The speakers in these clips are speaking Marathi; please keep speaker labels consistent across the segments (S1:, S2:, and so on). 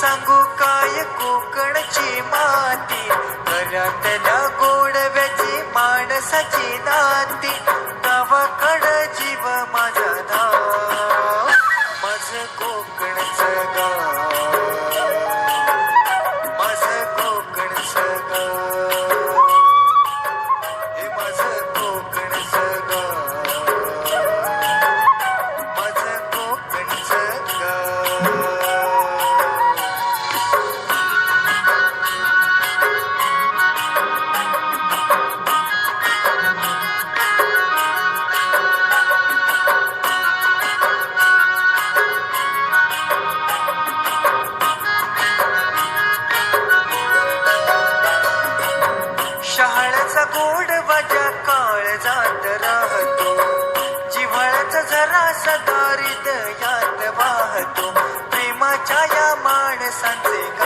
S1: सांगू काय कोकणची माती? घरातल्या गोडव्याची माणसाची नाती गोड काळ जात राहतो. जिव्हाळ्याच जरा सदारित यात वाहतो. प्रेमाच्या या माणसांचे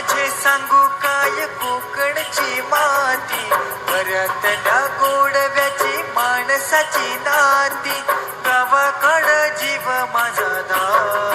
S1: माझे सांगू काय कोकणची माती? घरातल्या गोडव्याची माणसाची नाती. गावाकड जीव माझा दा